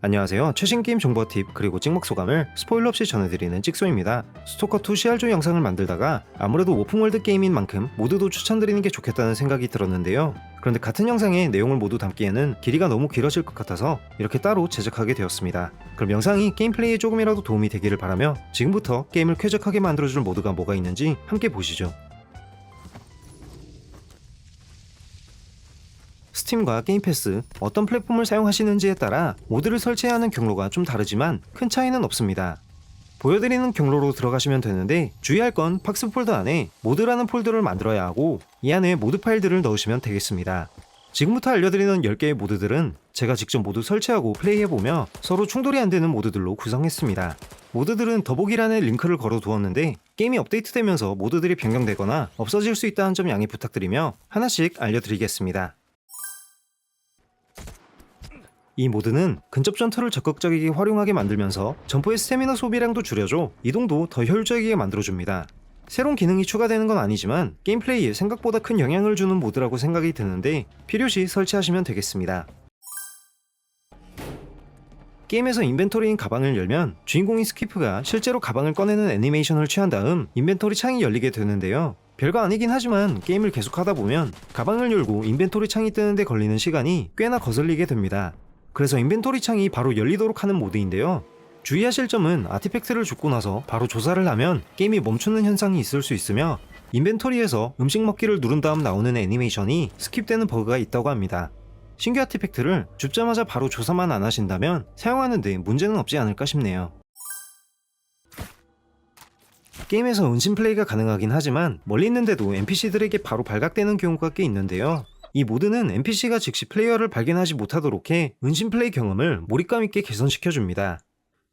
안녕하세요. 최신 게임 정보 팁 그리고 찍먹 소감을 스포일러 없이 전해드리는 찍소입니다. 스토커2 CR조 영상을 만들다가 아무래도 오픈월드 게임인 만큼 모두도 추천드리는 게 좋겠다는 생각이 들었는데요. 그런데 같은 영상에 내용을 모두 담기에는 길이가 너무 길어질 것 같아서 이렇게 따로 제작하게 되었습니다. 그럼 영상이 게임 플레이에 조금이라도 도움이 되기를 바라며 지금부터 게임을 쾌적하게 만들어줄 모드가 뭐가 있는지 함께 보시죠. 스팀과 게임 패스, 어떤 플랫폼을 사용하시는지에 따라 모드를 설치해야 하는 경로가 좀 다르지만 큰 차이는 없습니다. 보여드리는 경로로 들어가시면 되는데 주의할 건 팍스 폴더 안에 모드라는 폴더를 만들어야 하고 이 안에 모드 파일들을 넣으시면 되겠습니다. 지금부터 알려드리는 10개의 모드들은 제가 직접 모두 설치하고 플레이해보며 서로 충돌이 안 되는 모드들로 구성했습니다. 모드들은 더보기란에 링크를 걸어 두었는데 게임이 업데이트되면서 모드들이 변경되거나 없어질 수 있다는 점 양해 부탁드리며 하나씩 알려드리겠습니다. 이 모드는 근접 전투를 적극적이게 활용하게 만들면서 점프의 스태미나 소비량도 줄여줘 이동도 더 효율적이게 만들어줍니다. 새로운 기능이 추가되는 건 아니지만 게임 플레이에 생각보다 큰 영향을 주는 모드라고 생각이 드는데 필요시 설치하시면 되겠습니다. 게임에서 인벤토리인 가방을 열면 주인공인 스키프가 실제로 가방을 꺼내는 애니메이션을 취한 다음 인벤토리 창이 열리게 되는데요. 별거 아니긴 하지만 게임을 계속하다 보면 가방을 열고 인벤토리 창이 뜨는데 걸리는 시간이 꽤나 거슬리게 됩니다. 그래서 인벤토리 창이 바로 열리도록 하는 모드인데요. 주의하실 점은 아티팩트를 줍고 나서 바로 조사를 하면 게임이 멈추는 현상이 있을 수 있으며 인벤토리에서 음식 먹기를 누른 다음 나오는 애니메이션이 스킵되는 버그가 있다고 합니다. 신규 아티팩트를 줍자마자 바로 조사만 안 하신다면 사용하는데 문제는 없지 않을까 싶네요. 게임에서 은신 플레이가 가능하긴 하지만 멀리 있는데도 NPC들에게 바로 발각되는 경우가 꽤 있는데요. 이 모드는 NPC가 즉시 플레이어를 발견하지 못하도록 해 은신 플레이 경험을 몰입감 있게 개선시켜줍니다.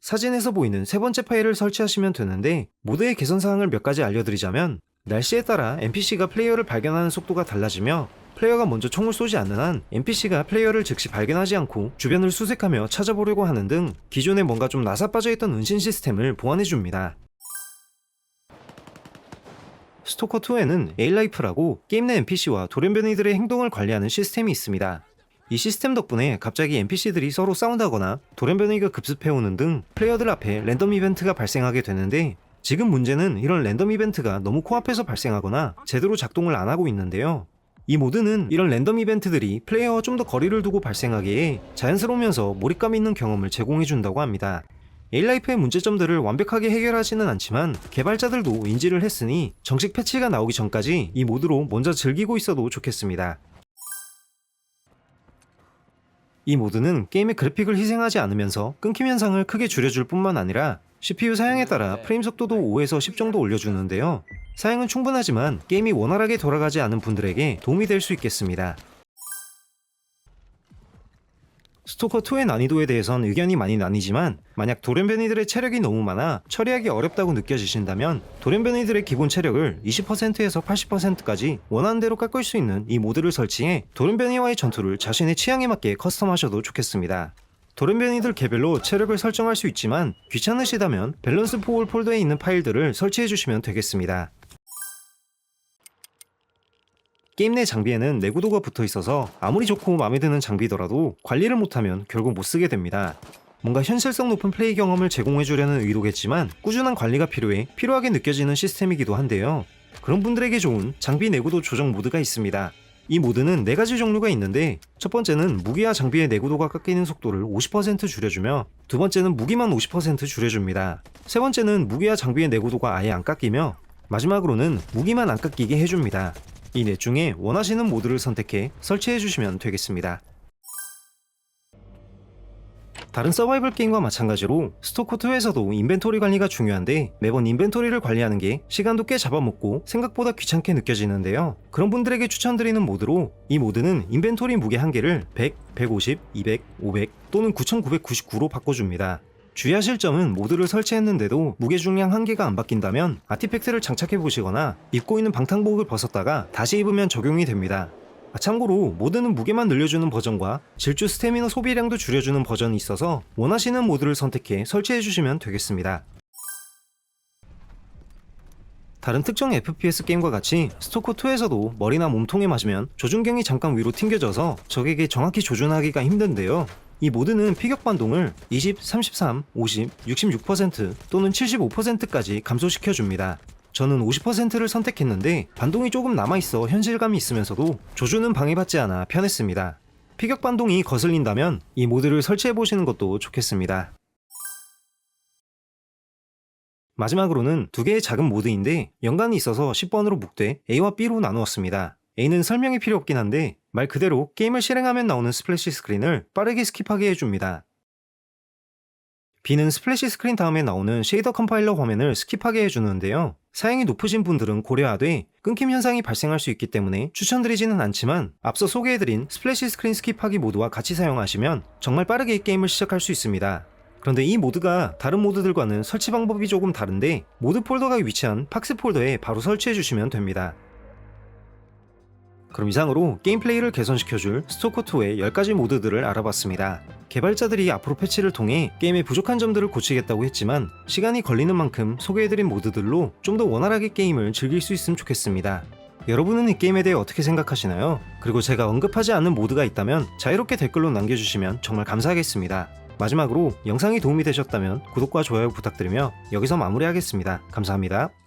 사진에서 보이는 세 번째 파일을 설치하시면 되는데 모드의 개선 사항을 몇 가지 알려드리자면 날씨에 따라 NPC가 플레이어를 발견하는 속도가 달라지며 플레이어가 먼저 총을 쏘지 않는 한 NPC가 플레이어를 즉시 발견하지 않고 주변을 수색하며 찾아보려고 하는 등 기존에 뭔가 좀 나사 빠져 있던 은신 시스템을 보완해줍니다. 스토커 2에는 에일라이프라고 게임 내 NPC와 돌연변이들의 행동을 관리하는 시스템이 있습니다. 이 시스템 덕분에 갑자기 NPC들이 서로 싸운다거나 돌연변이가 급습해오는 등 플레이어들 앞에 랜덤 이벤트가 발생하게 되는데 지금 문제는 이런 랜덤 이벤트가 너무 코앞에서 발생하거나 제대로 작동을 안 하고 있는데요. 이 모드는 이런 랜덤 이벤트들이 플레이어와 좀 더 거리를 두고 발생하기에 자연스러우면서 몰입감 있는 경험을 제공해준다고 합니다. 에일라이프의 문제점들을 완벽하게 해결하지는 않지만 개발자들도 인지를 했으니 정식 패치가 나오기 전까지 이 모드로 먼저 즐기고 있어도 좋겠습니다. 이 모드는 게임의 그래픽을 희생하지 않으면서 끊김 현상을 크게 줄여줄 뿐만 아니라 CPU 사양에 따라 프레임 속도도 5에서 10 정도 올려주는데요. 사양은 충분하지만 게임이 원활하게 돌아가지 않은 분들에게 도움이 될 수 있겠습니다. 스토커2의 난이도에 대해선 의견이 많이 나뉘지만 만약 돌연변이들의 체력이 너무 많아 처리하기 어렵다고 느껴지신다면 돌연변이들의 기본 체력을 20%에서 80%까지 원하는 대로 깎을 수 있는 이 모드를 설치해 돌연변이와의 전투를 자신의 취향에 맞게 커스텀하셔도 좋겠습니다. 돌연변이들 개별로 체력을 설정할 수 있지만 귀찮으시다면 밸런스 포홀 폴더에 있는 파일들을 설치해 주시면 되겠습니다. 게임 내 장비에는 내구도가 붙어 있어서 아무리 좋고 마음에 드는 장비더라도 관리를 못하면 결국 못 쓰게 됩니다. 뭔가 현실성 높은 플레이 경험을 제공해 주려는 의도겠지만 꾸준한 관리가 필요해 필요하게 느껴지는 시스템이기도 한데요. 그런 분들에게 좋은 장비 내구도 조정 모드가 있습니다. 이 모드는 네 가지 종류가 있는데 첫 번째는 무기와 장비의 내구도가 깎이는 속도를 50% 줄여주며 두 번째는 무기만 50% 줄여줍니다. 세 번째는 무기와 장비의 내구도가 아예 안 깎이며 마지막으로는 무기만 안 깎이게 해줍니다. 이 넷 중에 원하시는 모드를 선택해 설치해 주시면 되겠습니다. 다른 서바이벌 게임과 마찬가지로 스토커2에서도 인벤토리 관리가 중요한데 매번 인벤토리를 관리하는 게 시간도 꽤 잡아먹고 생각보다 귀찮게 느껴지는데요. 그런 분들에게 추천드리는 모드로 이 모드는 인벤토리 무게 한계를 100, 150, 200, 500 또는 9999로 바꿔줍니다. 주의하실 점은 모드를 설치했는데도 무게 중량 한계가 안 바뀐다면 아티팩트를 장착해 보시거나 입고 있는 방탄복을 벗었다가 다시 입으면 적용이 됩니다. 아, 참고로 모드는 무게만 늘려주는 버전과 질주 스태미너 소비량도 줄여주는 버전이 있어서 원하시는 모드를 선택해 설치해 주시면 되겠습니다. 다른 특정 FPS 게임과 같이 스토커2에서도 머리나 몸통에 맞으면 조준경이 잠깐 위로 튕겨져서 적에게 정확히 조준하기가 힘든데요. 이 모드는 피격 반동을 20, 33, 50, 66% 또는 75%까지 감소시켜 줍니다. 저는 50%를 선택했는데 반동이 조금 남아있어 현실감이 있으면서도 조주는 방해받지 않아 편했습니다. 피격 반동이 거슬린다면 이 모드를 설치해 보시는 것도 좋겠습니다. 마지막으로는 두 개의 작은 모드인데 연관이 있어서 10번으로 묶되 A와 B로 나누었습니다. A는 설명이 필요 없긴 한데 말 그대로 게임을 실행하면 나오는 스플래시 스크린을 빠르게 스킵하게 해줍니다. B는 스플래시 스크린 다음에 나오는 쉐이더 컴파일러 화면을 스킵하게 해주는데요. 사양이 높으신 분들은 고려하되 끊김 현상이 발생할 수 있기 때문에 추천드리지는 않지만 앞서 소개해드린 스플래시 스크린 스킵하기 모드와 같이 사용하시면 정말 빠르게 게임을 시작할 수 있습니다. 그런데 이 모드가 다른 모드들과는 설치 방법이 조금 다른데 모드 폴더가 위치한 팍스 폴더에 바로 설치해 주시면 됩니다. 그럼 이상으로 게임 플레이를 개선시켜줄 스토커2의 10가지 모드들을 알아봤습니다. 개발자들이 앞으로 패치를 통해 게임의 부족한 점들을 고치겠다고 했지만 시간이 걸리는 만큼 소개해드린 모드들로 좀 더 원활하게 게임을 즐길 수 있으면 좋겠습니다. 여러분은 이 게임에 대해 어떻게 생각하시나요? 그리고 제가 언급하지 않은 모드가 있다면 자유롭게 댓글로 남겨주시면 정말 감사하겠습니다. 마지막으로 영상이 도움이 되셨다면 구독과 좋아요 부탁드리며 여기서 마무리하겠습니다. 감사합니다.